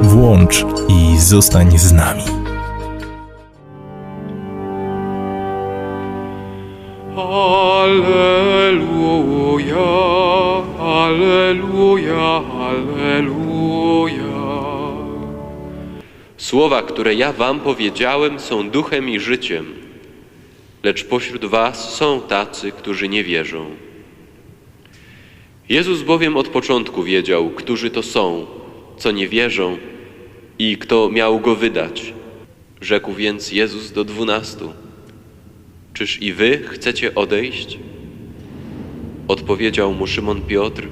Włącz i zostań z nami. Alleluja, Alleluja, Alleluja. Słowa, które ja wam powiedziałem, są duchem i życiem, lecz pośród was są tacy, którzy nie wierzą. Jezus bowiem od początku wiedział, którzy to są, co nie wierzą i kto miał go wydać. Rzekł więc Jezus do dwunastu: Czyż i wy chcecie odejść? Odpowiedział mu Szymon Piotr: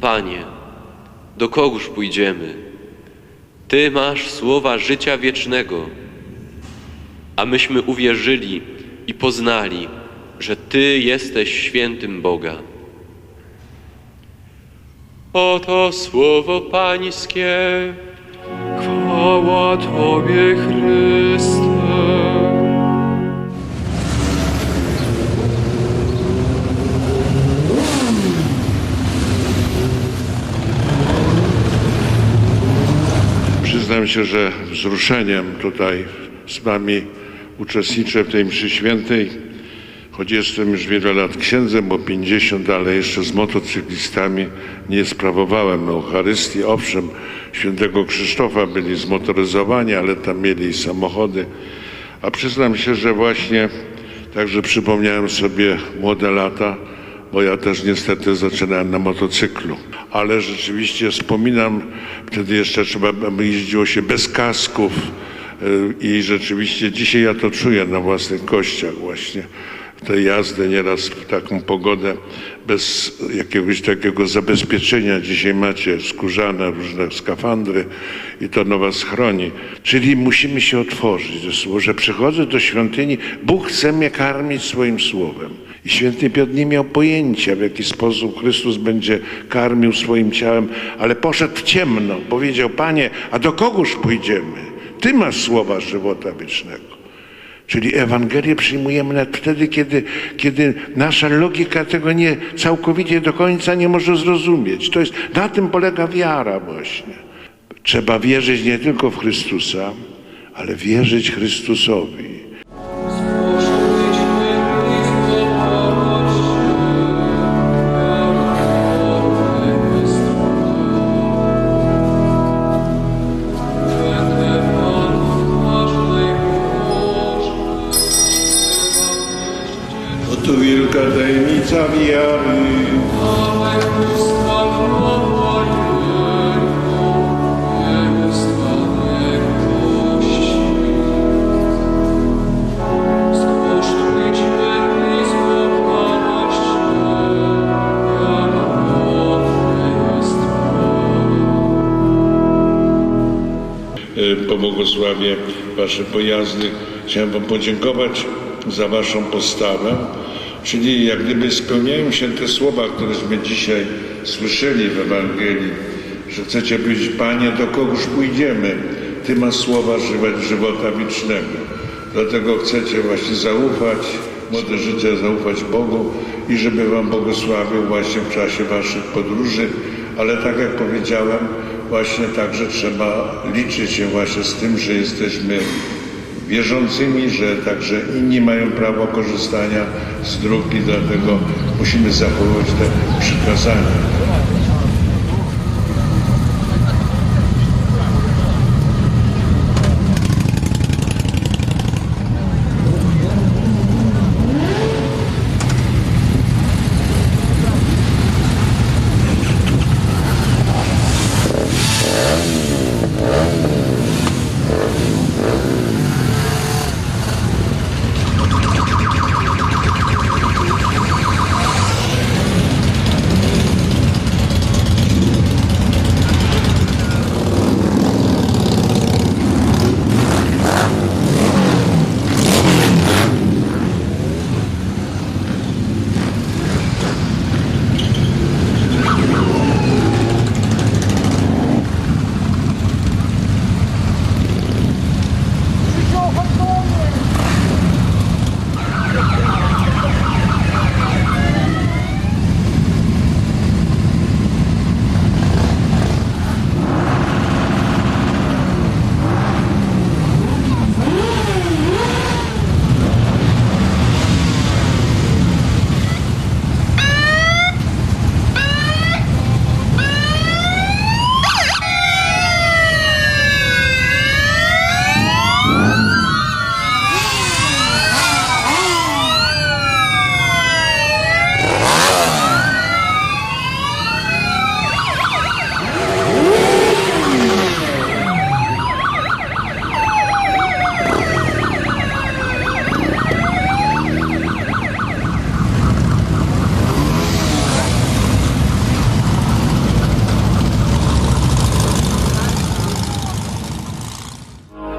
Panie, do kogóż pójdziemy? Ty masz słowa życia wiecznego, a myśmy uwierzyli i poznali, że Ty jesteś świętym Boga. Oto słowo Pańskie. Chwała Tobie, Chryste. Przyznam się, że wzruszeniem tutaj z Wami uczestniczę w tej mszy świętej, choć jestem już wiele lat księdzem, bo 50, ale jeszcze z motocyklistami nie sprawowałem Eucharystii. Owszem, świętego Krzysztofa byli zmotoryzowani, ale tam mieli samochody. A przyznam się, że właśnie także przypomniałem sobie młode lata, bo ja też niestety zaczynałem na motocyklu. Ale rzeczywiście wspominam, wtedy jeszcze trzeba jeździło się bez kasków y, i rzeczywiście dzisiaj ja to czuję na własnych kościach właśnie. Te jazdy nieraz w taką pogodę bez jakiegoś takiego zabezpieczenia. Dzisiaj macie skórzane różne skafandry i to no was chroni. Czyli musimy się otworzyć że przychodzę do świątyni, Bóg chce mnie karmić swoim słowem. I święty Piotr nie miał pojęcia, w jaki sposób Chrystus będzie karmił swoim ciałem, ale poszedł w ciemno. Powiedział, Panie, a do kogóż pójdziemy? Ty masz słowa żywota wiecznego. Czyli Ewangelię przyjmujemy nawet wtedy, kiedy, kiedy nasza logika tego nie całkowicie do końca nie może zrozumieć. To jest, na tym polega wiara właśnie. Trzeba wierzyć nie tylko w Chrystusa, ale wierzyć Chrystusowi. Wiary. Y, pobłogosławię Wasze pojazdy. Chciałem Wam podziękować za Waszą postawę, czyli jak gdyby spełniają się te słowa, któreśmy dzisiaj słyszeli w Ewangelii, że chcecie powiedzieć, Panie, do kogóż pójdziemy? Ty masz słowa żywe- żywota wiecznego. Dlatego chcecie właśnie zaufać, młode życie zaufać Bogu i żeby Wam błogosławił właśnie w czasie Waszych podróży, ale tak jak powiedziałem, właśnie także trzeba liczyć się właśnie z tym, że jesteśmy wierzącymi, że także inni mają prawo korzystania z dróg i dlatego musimy zachowywać te przykazania.